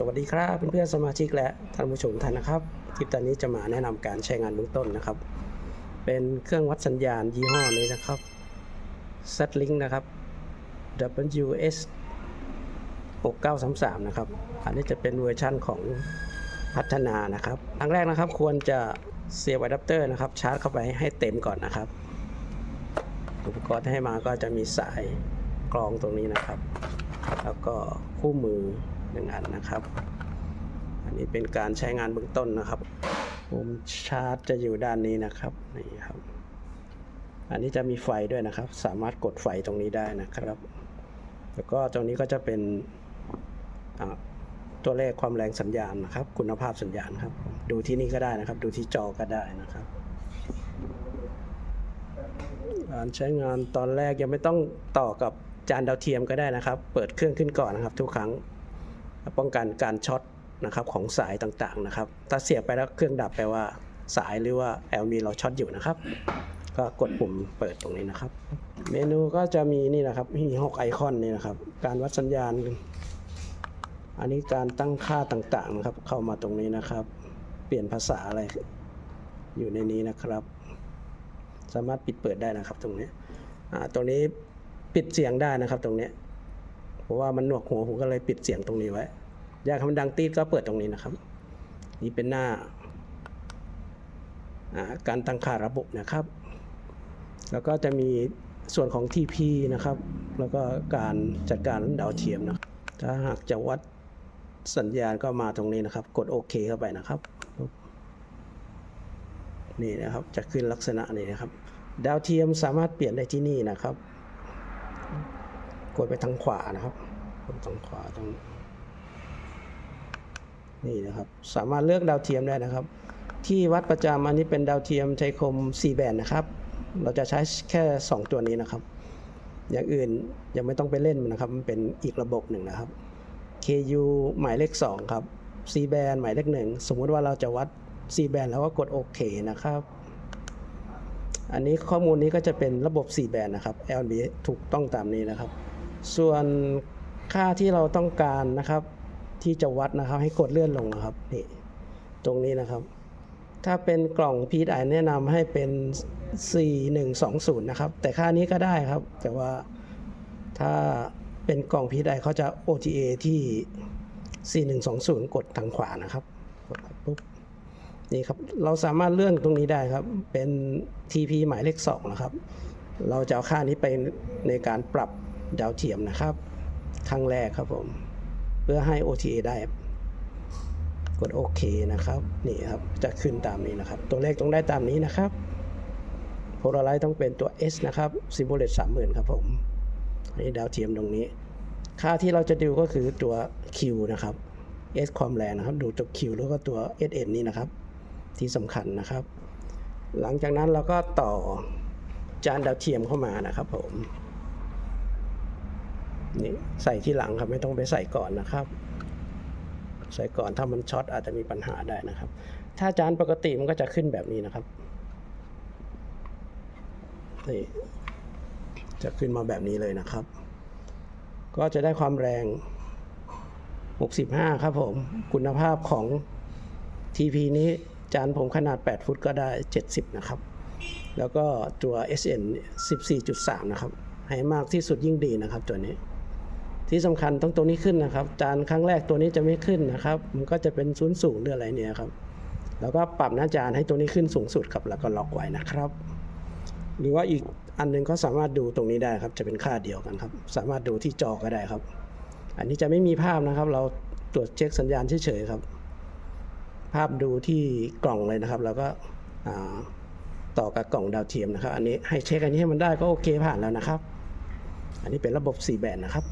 สวัสดีครับเพื่อนๆสมาชิกและท่านผู้ชมท่านนะครับคลิปตอนนี้จะมาแนะนำการใช้งานเบื้องต้นนะครับ เป็นเครื่องวัดสัญญาณยี่ห้อนี้นะครับ Z-Link นะครับ WS 6933 นะครับ อันนี้จะเป็นเวอร์ชั่นของพัฒนานะครับครั้งแรกนะครับควรจะเสียบอะแดปเตอร์นะครับชาร์จเข้าไปให้เต็มก่อนนะครับ อุปกรณ์ที่ให้มาก็จะมีสายกรองตรงนี้นะครับ แล้วก็คู่มือ หนึ่งอันนะครับ อันนี้เป็นการใช้งานเบื้องต้นนะครับปุ่มชาร์จจะอยู่ด้านนี้นะครับนี่ครับ อันนี้จะมีไฟด้วยนะครับ สามารถกดไฟตรงนี้ได้นะครับ แล้วก็ตรงนี้ก็จะเป็นตัวเลขความแรงสัญญาณนะครับ คุณภาพสัญญาณครับ ดูที่นี่ก็ได้นะครับ ดูที่จอก็ได้นะครับการใช้งานตอนแรกยังไม่ต้องต่อกับจานดาวเทียมก็ได้นะครับ เปิดเครื่องขึ้นก่อนนะครับ ทุกครั้ง ป้องกันการช็อตนะครับของสายต่างๆนะครับ ถ้าเสียบไปแล้วเครื่องดับแปลว่าสายหรือว่า LV เราช็อตอยู่นะครับ ก็กดปุ่มเปิดตรงนี้นะครับ เมนูก็จะมีนี่นะครับมีหกไอคอนนี่นะครับ การวัดสัญญาณ อันนี้การตั้งค่าต่างๆนะครับ เข้ามาตรงนี้นะครับ เปลี่ยนภาษาอะไรอยู่ในนี้นะครับ สามารถปิดเปิดได้นะครับตรงนี้ตรงนี้ปิดเสียงได้นะครับตรงนี้ เพราะว่ามันหนวกหัวผมก็เลยปิดเสียงตรงนี้ไว้ อยากให้มันดังตีดก็เปิดตรงนี้นะครับ นี่เป็นหน้าการตั้งค่าระบบนะครับ แล้วก็จะมีส่วนของ TP นะครับ แล้วก็การจัดการดาวเทียมนะถ้าหากจะวัดสัญญาณก็มาตรงนี้นะครับ กดโอเคเข้าไปนะครับ นี่นะครับ จะขึ้นลักษณะนี้นะครับ ดาวเทียมสามารถเปลี่ยนได้ที่นี่นะครับ กดไปทางขวานะครับกดทางขวาตรงนี่นะครับ สามารถเลือกดาวเทียมได้นะครับ ที่วัดประจำอันนี้เป็นดาวเทียมไทยคม 4 แบนนะครับ เราจะใช้แค่ 2 ตัวนี้นะครับ อย่างอื่นยังไม่ต้องไปเล่นมันนะครับ มันเป็นอีกระบบหนึ่งนะครับ KU หมายเลข 2 ครับ C แบนหมายเลข 1 สมมุติว่าเราจะวัด C แบนแล้วก็กดโอเคนะครับ อันนี้ข้อมูลนี้ก็จะเป็นระบบ 4 แบนนะครับ LB ถูกต้องตามนี้นะครับ ส่วนค่าที่เราต้องการนะครับ ที่จะวัดนะครับให้กดเลื่อนลงนะครับนี่ตรงนี้นะครับ ถ้าเป็นกล่อง PDI แนะนำให้เป็น 4120 นะครับ แต่ค่านี้ก็ได้ครับ แต่ว่าถ้าเป็นกล่อง PDI เขาจะ OTA ที่ 4120 กดทางขวานะครับกดปปุ๊บนี่ครับเราสามารถเลื่อนตรงนี้ได้ครับ เป็น TP หมายเลข2นะครับ เราจะเอาค่านี้ไปในการปรับ ดาวเทียมนะครับ ครั้งแรกครับผม เพื่อให้ OTA ได้ กดโอเคนะครับ นี่ครับ จะขึ้นตามนี้นะครับ ตัวเลขต้องได้ตามนี้นะครับโพลาไรต้องเป็นตัว S นะครับซิมโบเลตสามหมื่นครับผมอันนี้ดาวเทียมตรงนี้ ค่าที่เราจะดูก็คือตัว Q นะครับ S ความแรงนะครับ ดูตัว Q แล้วก็ตัว SN นี่นะครับ ที่สำคัญนะครับ หลังจากนั้นเราก็ต่อจานดาวเทียมเข้ามานะครับผม นี่ใส่ที่หลังครับไม่ต้องไปใส่ก่อนนะครับ ใส่ก่อนถ้ามันช็อตอาจจะมีปัญหาได้นะครับ ถ้าจานปกติมันก็จะขึ้นแบบนี้นะครับนี่จะขึ้นมาแบบนี้เลยนะครับ ก็จะได้ความแรง 65 ครับผม คุณภาพของ TP นี้จานผมขนาด 8 ฟุตก็ได้ 70 นะครับ แล้วก็ตัว SN 14.3 นะครับ ให้มากที่สุดยิ่งดีนะครับตัวนี้ ที่สำคัญต้องตัวนี้ขึ้นนะครับ จานครั้งแรกตัวนี้จะไม่ขึ้นนะครับ มันก็จะเป็นศูนย์สูงหรืออะไรเนี่ยครับ แล้วก็ปรับหน้าจานให้ตัวนี้ขึ้นสูงสุดครับแล้วก็ล็อกไว้นะครับ หรือว่าอีกอันหนึงก็สามารถดูตรงนี้ได้ครับ จะเป็นค่าเดียวกันครับ สามารถดูที่จอก็ได้ครับ อันนี้จะไม่มีภาพนะครับ เราตรวจเช็คสัญญาณเฉยๆครับ ภาพดูที่กล่องเลยนะครับ แล้วก็ต่อกับกล่องดาวเทียมนะครับ อันนี้ให้เช็คอันนี้ให้มันได้ก็โอเคผ่านแล้วนะครับ อันนี้เป็นระบบ 4 แบนนะครับ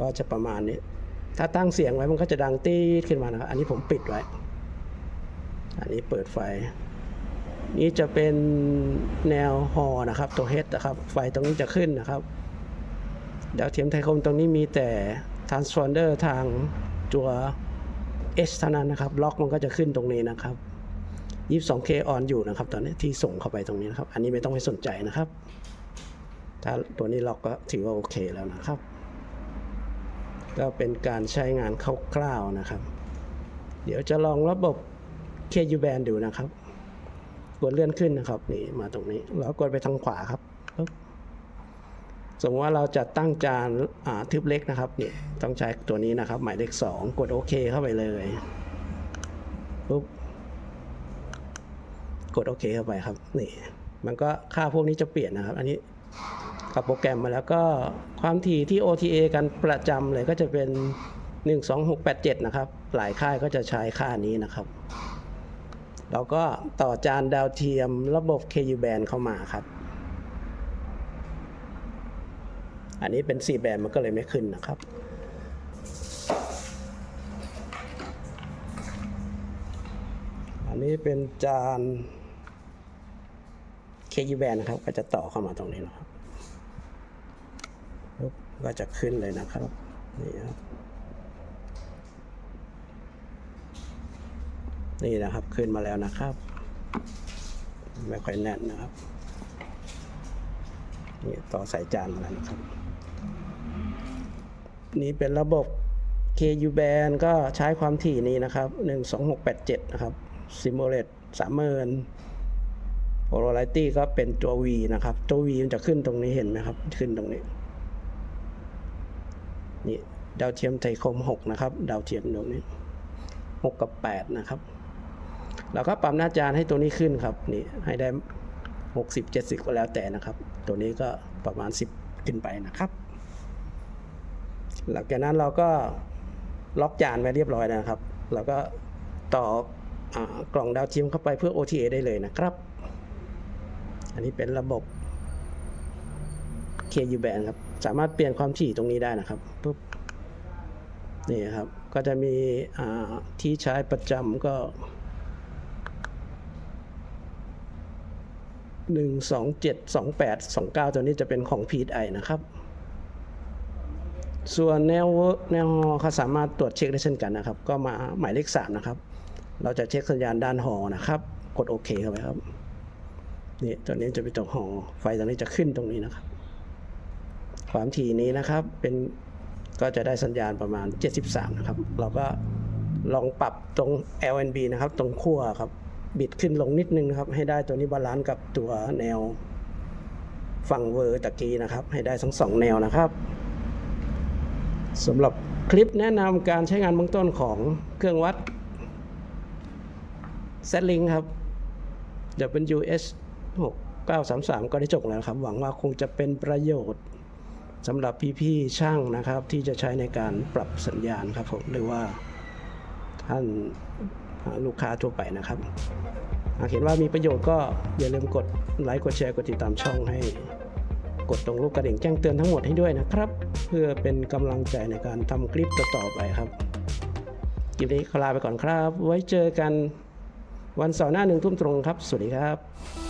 ก็จะประมาณนี้ ถ้าตั้งเสียงไว้มันก็จะดังตีดขึ้นมานะครับ อันนี้ผมปิดไว้ อันนี้เปิดไฟ นี่จะเป็นแนวฮอนะครับ ตัวเฮดนะครับ ไฟตรงนี้จะขึ้นนะครับดาวเทียมไทยคมตรงนี้มีแต่ transponder ทางตัว S เท่านั้นนะครับ ล็อกมันก็จะขึ้นตรงนี้นะครับ 22K ออนอยู่นะครับ ตอนนี้ที่ส่งเข้าไปตรงนี้นะครับ อันนี้ไม่ต้องไปสนใจนะครับ ถ้าตัวนี้ล็อกก็ถือว่าโอเคแล้วนะครับ ก็เป็นการใช้งานคร่าวๆนะครับ เดี๋ยวจะลองระบบ KU band ดูนะครับ กดเลื่อนขึ้นนะครับนี่มาตรงนี้ แล้วกดไปทางขวาครับปึ๊บสมมติว่าเราจะตั้งจานทึบเล็กนะครับนี่ต้องใช้ตัวนี้นะครับ หมายเลขสองกดโอเคเข้าไปเลยปุ๊บกดโอเคเข้าไปครับนี่มันก็ค่าพวกนี้จะเปลี่ยนนะครับ อันนี้ กับโปรแกรมมาแล้วก็ความถี่ที่ OTA กันประจำเลยก็จะเป็น 12687 นะครับ หลายค่ายก็จะใช้ค่านี้นะครับเราก็ต่อจานดาวเทียมระบบ KU band เข้ามาครับ อันนี้เป็น 4 แบนมันก็เลยไม่ขึ้นนะครับอันนี้เป็นจาน KU band นะครับ ก็จะต่อเข้ามาตรงนี้นะครับ ก็จะขึ้นเลยนะครับนี่ครับนี่นะครับขึ้นมาแล้วนะครับ ไม่ค่อยแน่นนะครับนี่ต่อสายจานมาแล้วนะครับ นี่เป็นระบบ KU band ก็ใช้ความถี่นี้นะครับ 12687 นะครับ Simulate 30,000 Polarity ก็เป็นตัว V นะครับ ตัว V มันจะขึ้นตรงนี้เห็นไหมครับ ขึ้นตรงนี้ นี่ดาวเทียมไทยคม 6 นะครับ ดาวเทียมตรงนี้6กับ 8 นะครับเราก็ปรับหน้าจานให้ตัวนี้ขึ้นครับนี่ให้ได้ 60 70 ก็แล้วแต่นะครับ ตัวนี้ก็ประมาณ 10 ขึ้นไปนะครับ หลังจากนั้นเราก็ล็อกจานไว้เรียบร้อยนะครับ เราก็ต่ออกล่องดาวเทียมเข้าไปเพื่อ OTA ได้เลยนะครับ อันนี้เป็นระบบ KU band ครับ สามารถเปลี่ยนความถี่ตรงนี้ได้นะครับปุ๊บนี่ครับ ก็จะมีที่ใช้ประจำก็หนึ่งสองเจ็ดสองแปดสองเก้าตัวนี้จะเป็นของ PSI นะครับ ส่วนแนวแนวฮอเขาสามารถตรวจเช็คได้เช่นกันนะครับ ก็มาหมายเลขสามนะครับ เราจะเช็คสัญญาณด้านหอนะครับ กดโอเคเข้าไปครับนี่ตัวนี้จะเป็นตัวหอไฟตรงนี้จะขึ้นตรงนี้นะครับ ความถี่นี้นะครับเป็นก็จะได้สัญญาณประมาณ 73 นะครับ เราก็ลองปรับตรง LNB นะครับ ตรงขั้วครับ บิดขึ้นลงนิดนึงนะครับ ให้ได้ตัวนี้บาลานซ์กับตัวแนวฝั่งเวอร์ตะกี้นะครับ ให้ได้ทั้งสองแนวนะครับสำหรับคลิปแนะนำการใช้งานเบื้องต้นของเครื่องวัด z l i n k ครับ WS 6933 ก็ได้จบแล้วครับ หวังว่าคงจะเป็นประโยชน์ สำหรับพี่ๆช่างนะครับที่จะใช้ในการปรับสัญญาณครับผมหรือว่าท่านลูกค้าทั่วไปนะครับหากเห็นว่ามีประโยชน์ก็อย่าลืมกดไลค์กดแชร์กดติดตามช่องให้ กดตรงรูปกระดิ่งแจ้งเตือนทั้งหมดให้ด้วยนะครับ เพื่อเป็นกำลังใจในการทำคลิปต่อๆไปครับคลิปนี้ขอลาไปก่อนครับ ไว้เจอกันวันเสาร์หน้าหนึ่งทุ่มตรงครับ สวัสดีครับ